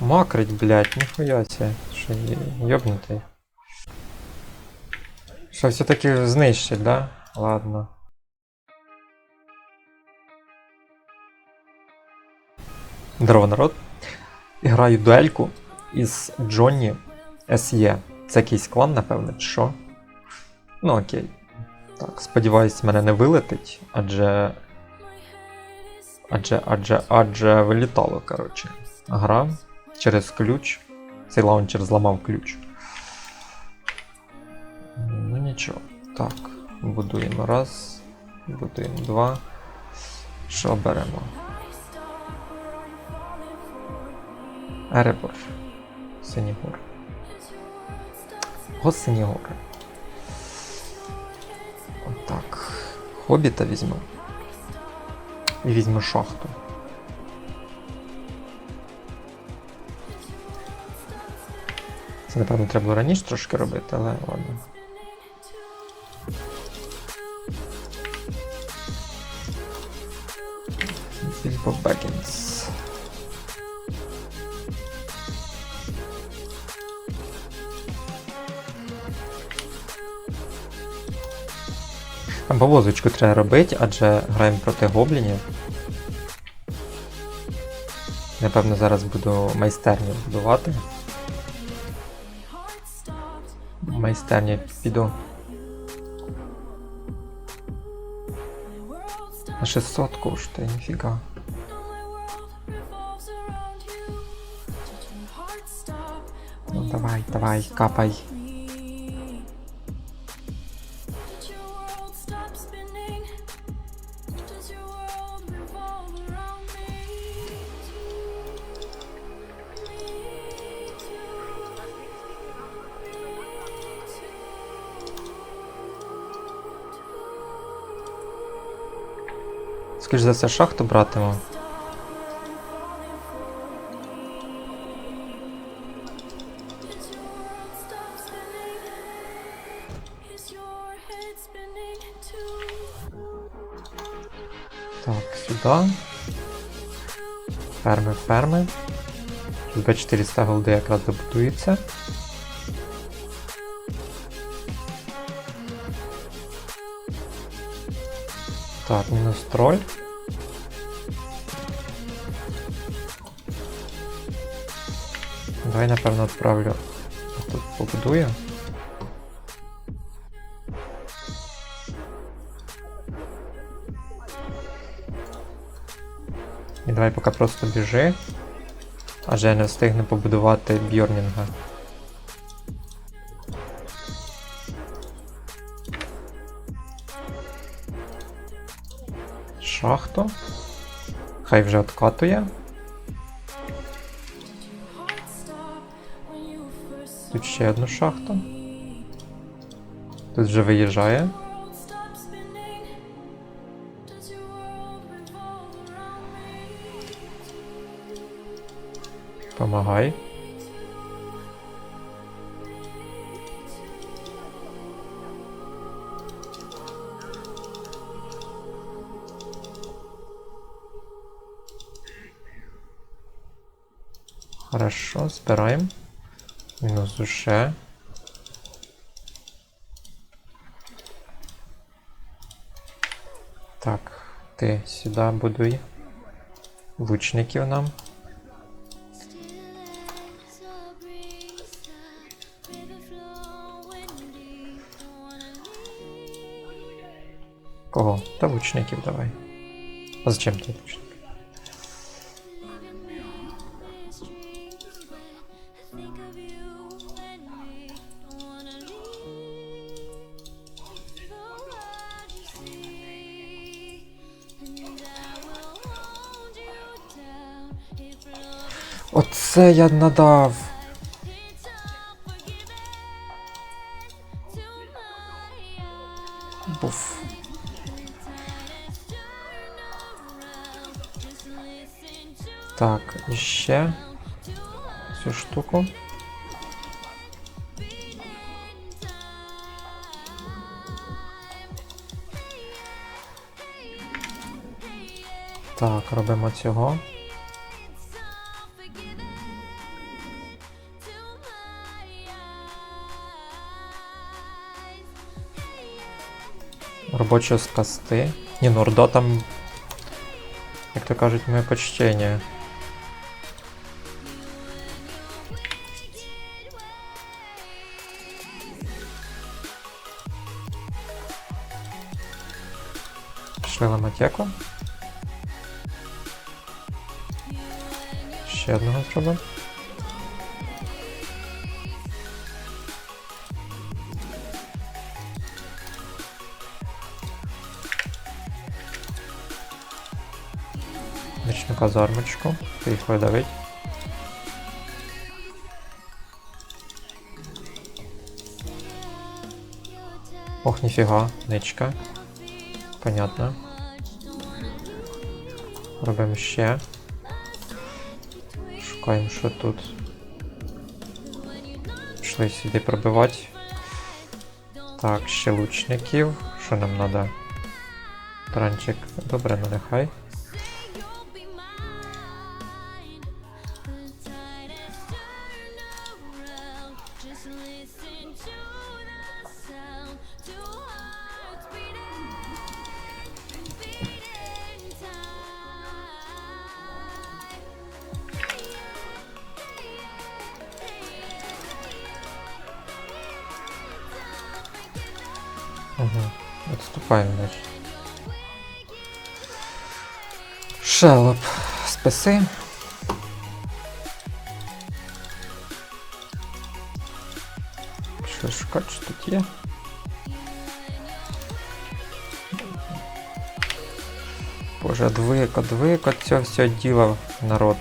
Макрить, блядь, ніхуя себе. Що йобнутий. Що все-таки знищить, да? Ладно. Здорово, народ. Граю дуельку із Джонні SE. Це якийсь клан, напевно, чи що? Ну окей. Так, сподіваюсь, мене не вилетить, адже. Адже, адже, адже вилітало, коротше. Гра через ключ. Цей лаунчер зламав ключ. Ну нічого. Так, будуємо раз, будуємо два. Що беремо? Еребор. Синігор. Го Синігори. Отак. Хобіта візьму. І візьму шахту. Це, напевно, треба було раніше трошки робити, але ладно. Більбо Бекінс. Там повозочку треба робити, адже граємо проти гоблінів. Напевно, зараз буду майстерню будувати. Майстерню піду. На 600 коштує, ніфіга. Ну давай, давай, капай. За все, шахту братиму. Так, сюди. Ферми, ферми. Тут Б400 голди якраз добудується. Так, мінус троль. Давай, напевно, відправлю. Тут побудую. І давай поки просто біжи. Адже я не встигну побудувати бьорнінга. Шахту. Хай вже откатує. Тут ще одну шахту. Тут вже виїжджає. Помагай. Хорошо, збираємо. Мінус уже. Так, ти сюди будуй. Лучників нам. Кого? Та лучників давай. А зачем ти лучник? Оце я надав. Буф. Так, ще цю штуку. Так, робимо цього. Робоче спасти. Ні, ну Орда там. Як то кажуть, моє почтення. Пішли ламатеку. Ще одного зробимо. Казармочку. Поїхали давить. Ох, ніфіга, ничка. Понятно. Робимо ще. Шукаємо, що тут. Пішли сюди пробивати. Так, ще лучників. Що нам треба? Транчик. Добре, ну нехай. Списи. Що шукати, що тут є? Боже, двик, одвик от цього всього діла, народ.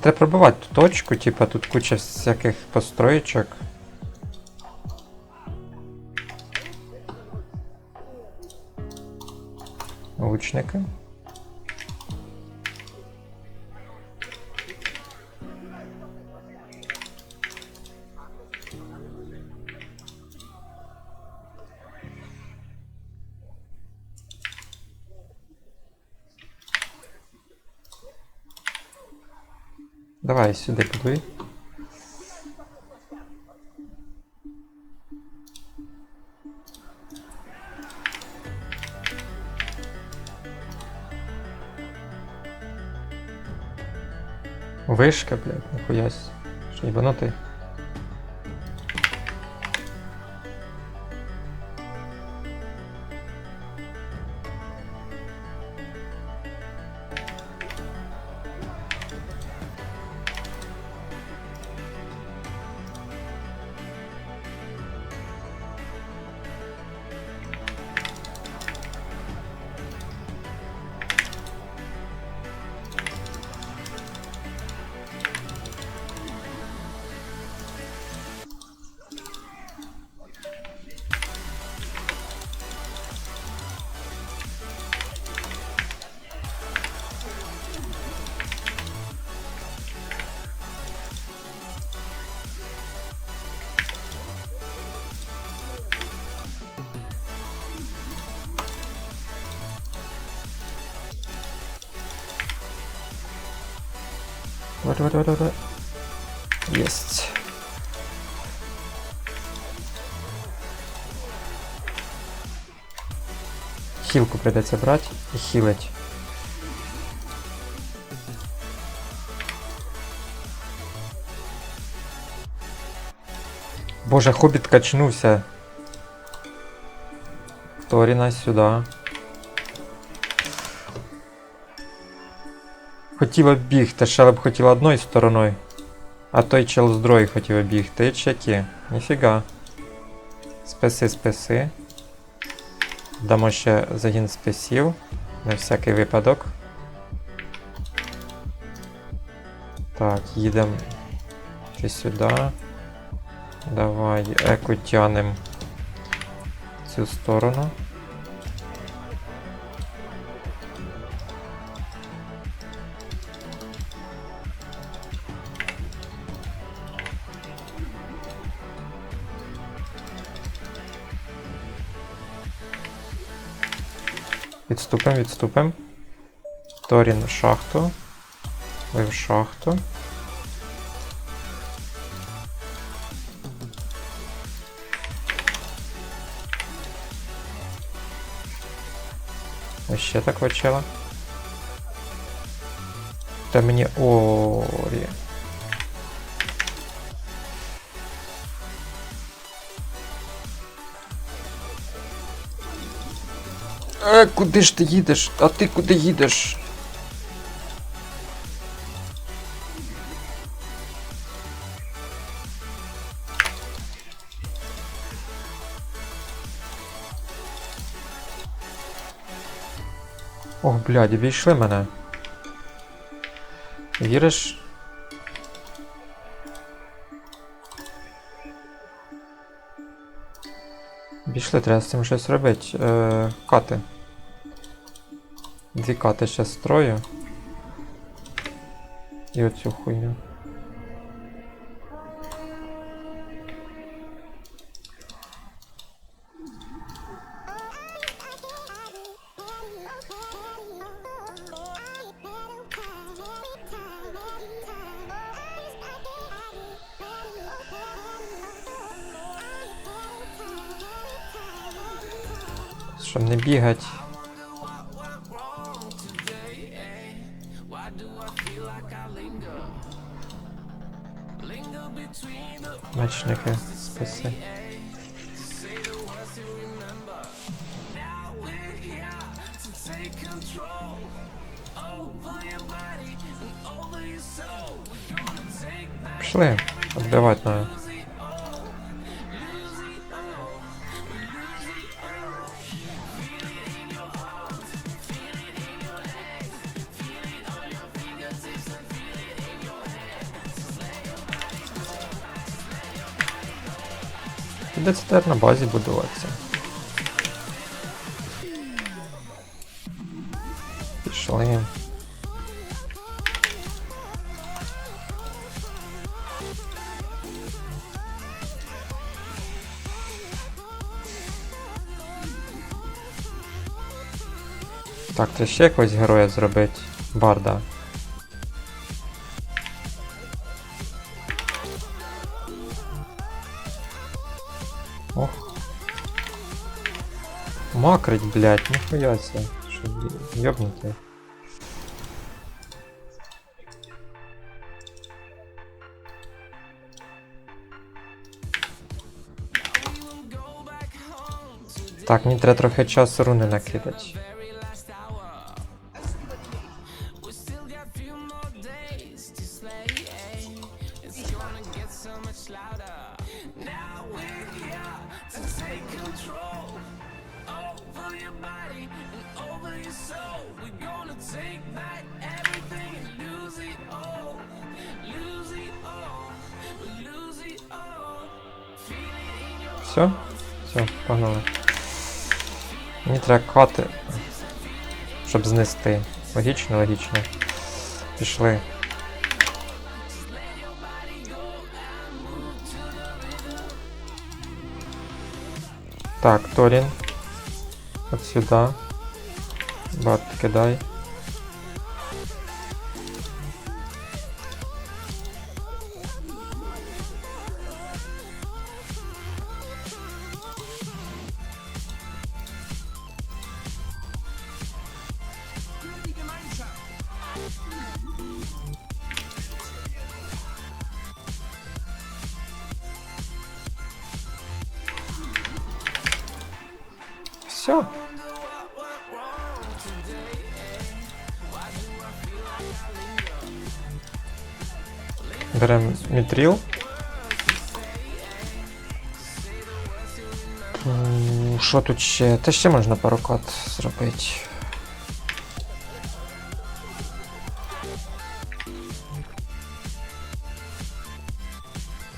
Треба пробивати ту точку, типа тут куча всяких построєчок. Лучники. Давай сюди подуй. Вишка, блядь, нахуясь. Що їбанутий? Давай, давай, давай, давай, давай. Есть. Хілку придеться брати і хілить. Боже, хобіт качнувся. Торіна сюди. Хотіла бігти, б хотіла одною стороною. А той чел з другої хотів бігти. Чеки. Ніфіга. Списи, списи. Дамо ще загін списів. На всякий випадок. Так, їдемо ти сюди. Давай еко тянем цю сторону. Відступимо, відступимо. Торін в шахту. Ви в шахту. Ще так вачила. Та мені орі. Е, куди ж ти їдеш? А ти куди їдеш? Ох, блядь, обійшли мене. Віриш? Обійшли, треба з цим щось робити. Е, кати. Дві кати ще строю. І оцю хуйню. Щоб не бігать. Мечники, спаси. Пішли, відбивати надо. Придеться тепер на базі будуватися. Пішли. Так, треба ще якогось героя зробити. Барда. Макрить, блядь, нихуя себе. Что, ёбнутый. Так, мені треба трохи часу руни накидати. Все? Все, погнали. Мені треба кати, щоб знести. Логічно, логічно. Пішли. Так, Торін. От сюди. Бат кидай. Що тут ще? Та ще можна пару парокат зробити.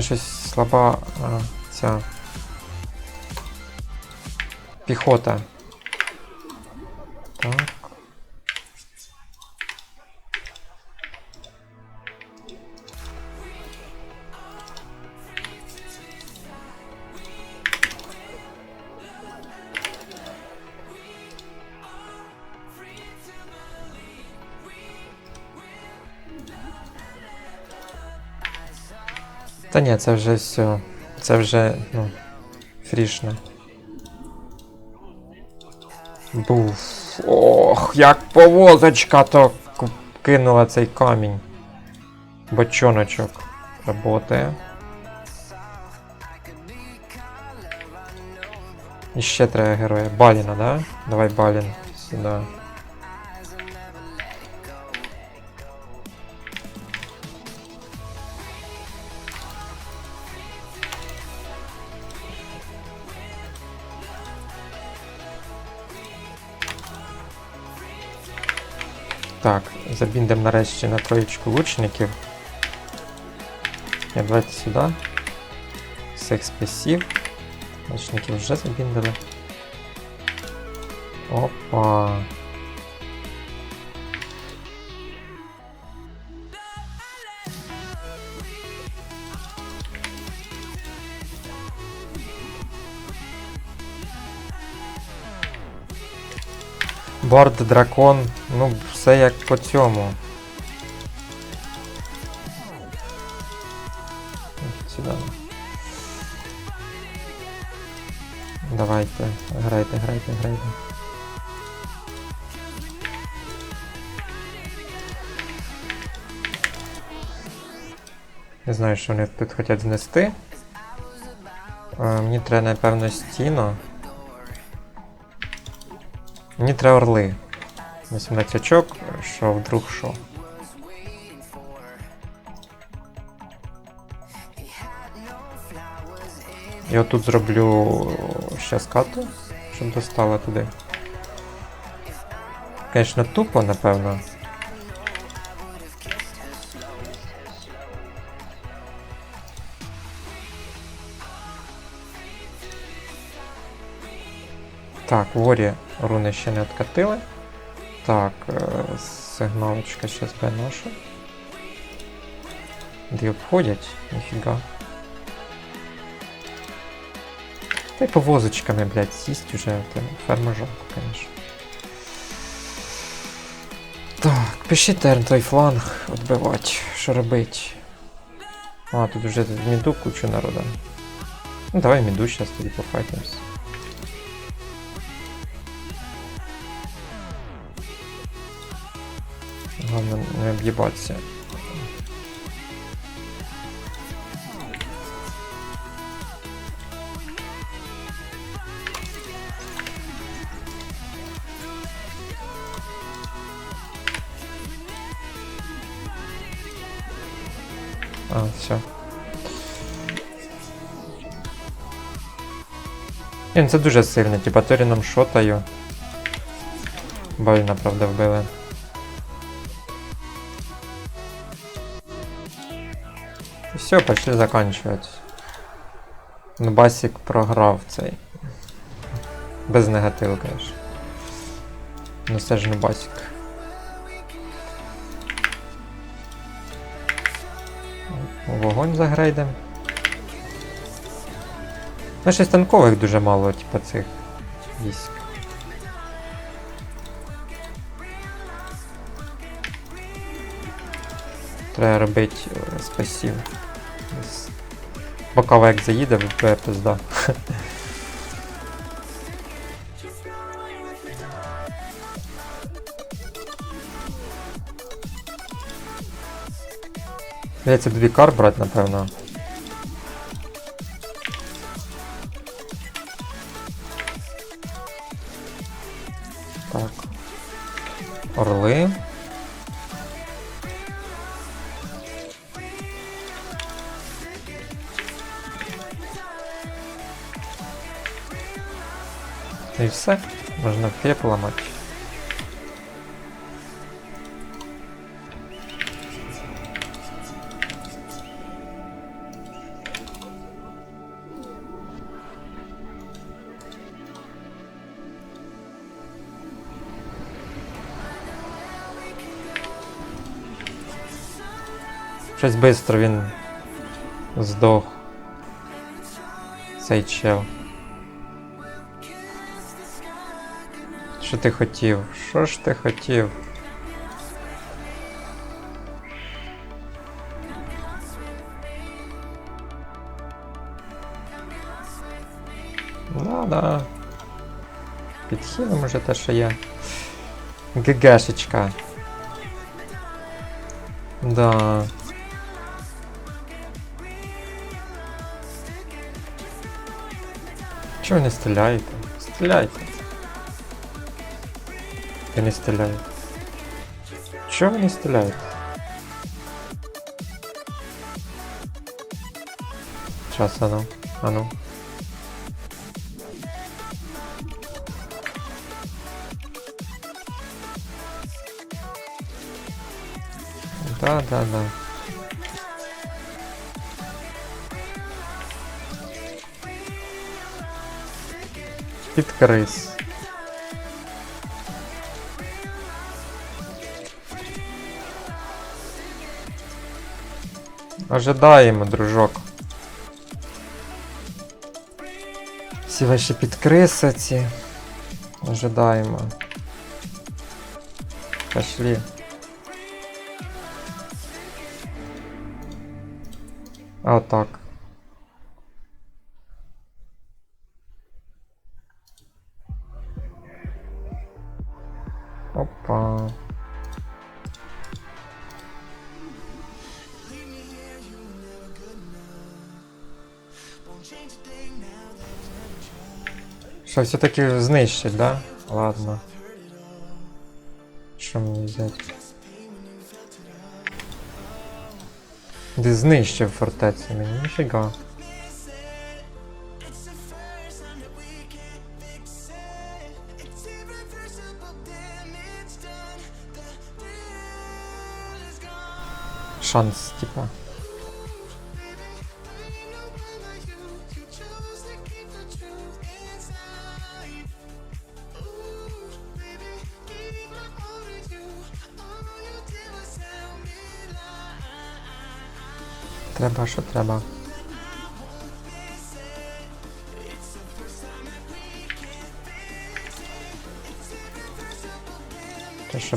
Щось слаба а, ця піхота. Ні, це вже все. Це вже, ну, фрішне. Був. Ох, як повозочка то кинула цей камінь. Бочоночок работає. І ще треба героя. Баліна, да? Давай Балін сюди. Так, забіндем нарешті на троєчку лучників. Я давайте сюди. Всіх спасів. Лучників вже забіндили. Опа. Борд, дракон, ну, все як по цьому. Давайте, грайте, грайте, грайте. Не знаю, що вони тут хочуть знести. Е, Мені треба, напевно, стіну. Мені орли. 18 очок, що вдруг що. Я тут зроблю ще скату, щоб достала туди. Звісно, тупо, напевно. Так, ворі руни ще не откатили. Так, е, сигналочка ще з ношу. Де обходять? Ніфіга. Та й повозочками, блядь, сість уже, ферма жалко, конечно. Так, пиши терн той фланг відбивати. Що робить? А, тут вже міду кучу народу. Ну давай міду зараз тоді пофайтимось. Главное не об'їбатися. А, все. Ні, ну це дуже сильно, типа Торіном шотаю. Больно, правда, вбили. Все, пошли заканчивать. Ну, Басік програв цей. Без негативу, конечно. Ну це ж не басік. Вогонь загрейдем. Ну, щось танкових дуже мало, типа цих військ. Треба робити е, спасів. Бокава як заїде, буде пизда. Здається, дві кар брати, напевно. все, можно все поломать. Щось швидко він здох. Цей чел. Що ти хотів? Що ж ти хотів? Да, да. Підхилимо вже те, що є. ГГшечка. Да. Чого ви не стріляєте? Стріляйте. Я не стріляю. Чого ви не стріляєте? Сейчас, а ну, а ну. Да, да, да. Під крис. Ожидаємо, дружок. Всі ваші підкриси ці. Ожидаємо. Пошли. А так. Що, все-таки знищить, да? Ладно. Що мені взяти? Де знищив фортецю мені, ніфіга. Шанс, типа. Треба, що треба. Те, що